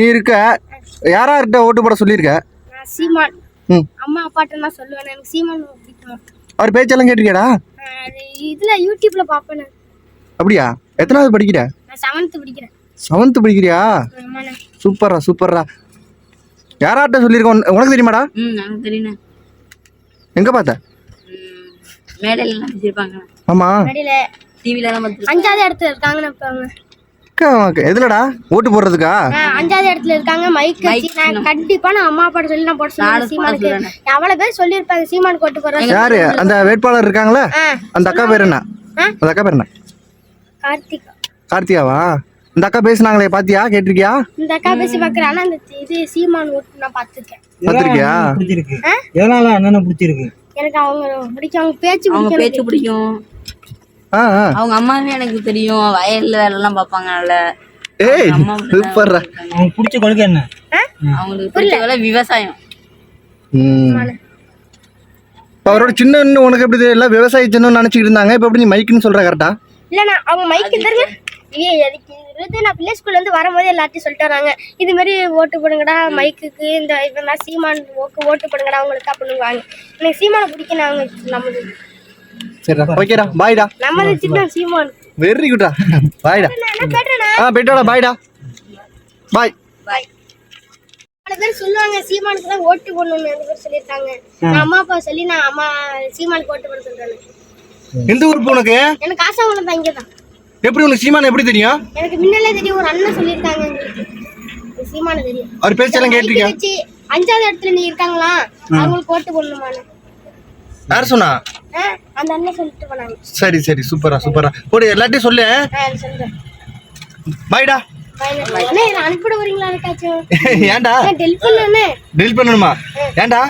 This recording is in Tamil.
நீ இருக்க. யாரார்கிட்ட ஓட்டு போட சொல்லியிருக்க? சீமான். ம். அம்மா அப்பாட்ட நான் சொல்லுவேன். எனக்கு சீமான் பிடிக்கும். அவர் பேச்செல்லாம் இதுல யூடியூப்ல நான். அப்படியா? எத்தனாவது படிக்கிற? நான் செவன்த் படிக்கிறேன். செவன்த்து படிக்கிறியா? ஆமாண்ணே சூப்பர்ரா சூப்பர்ரா. யாரார்கிட்ட சொல்லியிருக்க? உன- உனக்கு தெரியுமாடா? ம் எனக்கு தெரியுண்ணே எங்கே பார்த்த? ம், மேடையிலலாம் வச்சிருப்பாங்க. ஆமாம் நடியில டிவிலலாம் பார்த்துருக்கேன் அஞ்சாவது இடத்துல இருப்பாங்க எதுலடா? ஓட்டு போடுறதுக்கா? அஞ்சாவது இடத்துல இருக்காங்க. மைக் நான் கண்டிப்பா நான் அம்மா அப்பாட்ட சொல்லி நான் போட சொல்லுவேன் சீமானுக்கு. எவ்வளவு பேர் சொல்லியிருப்பாங்க சீமான் கொட்டு போடுறேன். யாரு? அந்த வேட்பாளர் இருக்காங்களே? அந்த அக்கா பேர் என்ன? அந்த அக்கா பேர் என்ன? கார்த்திகா. கார்த்தியாவா இந்த அக்கா பேசுனாங்களே பாத்தியா? கேட்டிருக்கியா? இந்த அக்கா பேசி பார்க்குறேன் ஆனா அந்த இது சீமான் ஓட்டு நான் பார்த்துருக்கேன் பார்த்திருக்கியா பிடிச்சிருக்கு எதனால அண்ணனை பிடிச்சிருக்கு? எனக்கு அவங்க பிடிக்கும் அவங்க பேச்சு அவங்க பிடிக்கும் பேச்சு பிடிக்கும். அவங்க அம்மாவே எனக்கு தெரியும். வயல்ல வேலைலாம் பார்ப்பாங்க நல்ல ஏய் அம்மா மட்டும் தான் சூப்பர்ரா இருக்காங்க. அவனுக்கு பிடிச்ச கொள்கை என்ன? அவங்களுக்கு பிடிச்ச வேலை விவசாயம். அவரோட சின்னன்னு உனக்கு எப்படி தெரியல விவசாய நினைச்சிட்டு இருந்தாங்க. இப்ப எப்படி நீ மைக்குன்னு சொல்ற கரெக்டா இல்ல நான் அவங்க மைக்கு எதுக்கு இது நான் பிள்ளை ஸ்கூல்ல இருந்து வரும்போது எல்லாத்தையும் சொல்லிட்டு வராங்க. இது மாதிரி ஓட்டு போடுங்கடா மைக்குக்கு இந்த இவன் சீமான் ஓட்டு போடுங்கடா அவங்களுக்கு அப்படின்னு வாங்க எனக்கு சீமானை பிடிக்கணும் அவங்க சரிடா ஓகேடா பாய்டா வெரி குட்டா பாய்டா ஆ போயிட்டோடா பாய்டா பாய் பல பேர் சொல்லுவாங்க சீமானுக்கு தான் ஓட்டு போடணும்னு ரெண்டு பேர் சொல்லியிருக்காங்க. நான் அம்மா அப்பா சொல்லி நான் அம்மா சீமானுக்கு ஓட்டு போட சொல்றேன் எந்த ஊருக்கு உனக்கு? எனக்கு ஆசை ஒன்று தான் இங்கே தான் எப்படி உனக்கு சீமான் எப்படி தெரியும்? எனக்கு முன்னாலே தெரியும் ஒரு அண்ணன் சொல்லியிருக்காங்க எங்களுக்கு. சீமான தெரியும். அவர் பேச்செல்லாம் கேட்டிருக்கியா? வச்சு அஞ்சாவது இடத்துல நீ இருக்காங்களா? அவங்களுக்கு ஓட்டு போடணுமான்னு. யார் சொன்னா? அந்த அண்ணன் சொல்லிட்டு போனாங்க. சரி சரி சூப்பரா சூப்பரா. போடு எல்லாத்தையும் சொல்லு. பாய்டா. அனுப்பிட வரீங்களா ஏன்டா டெலிட் பண்ணணுமா ஏன்டா